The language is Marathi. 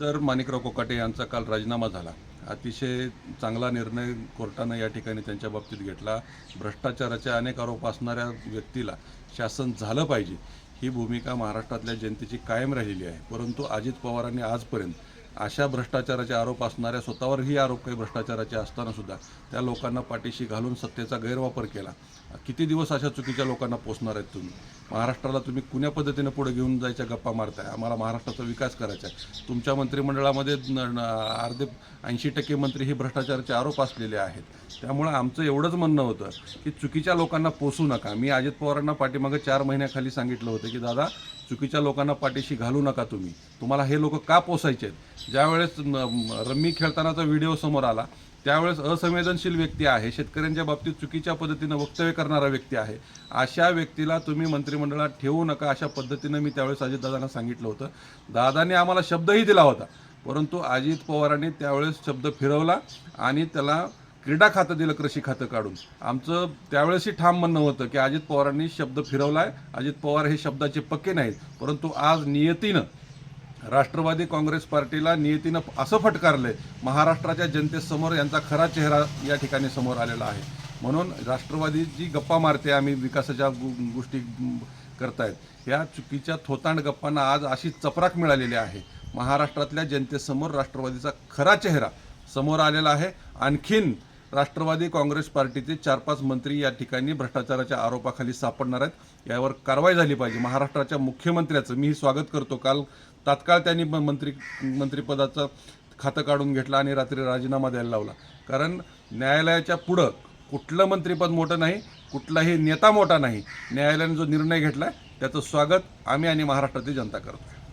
तर माणिकराव कोकाटे यांचा काल राजीनामा झाला. अतिशय चांगला निर्णय कोर्टानं या ठिकाणी त्यांच्या बाबतीत घेतला. भ्रष्टाचाराचे अनेक आरोप असणाऱ्या व्यक्तीला शासन झालं पाहिजे. ही भूमिका महाराष्ट्रातल्या जनतेची कायम राहिलेली आहे. परंतु अजित पवारांनी आजपर्यंत अशा भ्रष्टाचाराचे आरोप असणाऱ्या स्वतःवरही आरोप काही भ्रष्टाचाराचे असताना सुद्धा त्या लोकांना पाठीशी घालून सत्तेचा गैरवापर केला. किती दिवस अशा चुकीच्या लोकांना पोचणार आहेत तुम्ही? महाराष्ट्राला तुम्ही कुण्या पद्धतीनं पुढे घेऊन जायच्या गप्पा मारताय? आम्हाला महाराष्ट्राचा विकास करायचा आहे. तुमच्या मंत्रिमंडळामध्ये अर्धे ऐंशी टक्के मंत्री हे भ्रष्टाचाराचे आरोप असलेले आहेत. त्यामुळं आमचं एवढंच म्हणणं होतं की चुकीच्या लोकांना पोसू नका. मी अजित पवारांना पाठीमागं चार महिन्याखाली सांगितलं होतं की दादा चुकीच्या लोकांना पाठीशी घालू नका तुम्ही. तुम्हाला हे लोक का पोसायचे आहेत? ज्यावेळेस रम्मी खेळतानाचा व्हिडिओ समोर आला त्यावेळेस असंवेदनशील व्यक्ती आहे शेतकऱ्यांच्या बाबतीत चुकीच्या पद्धतीनं वक्तव्य करणारा व्यक्ती आहे. अशा व्यक्तीला तुम्ही मंत्रिमंडळात ठेवू नका अशा पद्धतीनं मी त्यावेळेस अजितदादांना सांगितलं होतं. दादाने आम्हाला शब्दही दिला होता परंतु अजित पवारांनी त्यावेळेस शब्द फिरवला आणि त्याला क्रीडा खातं दिलं कृषी खातं काढून. आमचं त्यावेळेसही ठाम म्हणणं होतं की अजित पवारांनी शब्द फिरवला आहे अजित पवार हे शब्दाचे पक्के नाहीत परंतु आज नियतीनं राष्ट्रवादी काँग्रेस पार्टीला नियतीनं असं फटकारलंय महाराष्ट्राच्या जनतेसमोर यांचा खरा चेहरा या ठिकाणी समोर आलेला आहे. म्हणून राष्ट्रवादी जी गप्पा मारते आम्ही विकासाच्या गोष्टी करतायत या चुकीच्या थोतांड गप्पांना आज अशी चपराक मिळालेली आहे. महाराष्ट्रातल्या जनतेसमोर राष्ट्रवादीचा खरा चेहरा समोर आलेला आहे. आणखीन राष्ट्रवादी काँग्रेस पार्टीचे चार पाच मंत्री या ठिकाणी भ्रष्टाचाराच्या आरोपाखाली सापडणार आहेत. यावर कारवाई झाली पाहिजे. महाराष्ट्राच्या मुख्यमंत्र्याचं मी स्वागत करतो काल तात्काळ त्यांनी म- मंत्री मंत्रिपदाचं खातं काढून घेतलं आणि रात्री राजीनामा द्यायला लावला. कारण न्यायालयाच्या पुढं कुठलं मंत्रिपद मोठं नाही कुठलाही नेता मोठा नाही न्यायालयाने जो निर्णय घेतला त्याचं स्वागत आम्ही आणि महाराष्ट्रातील जनता करतो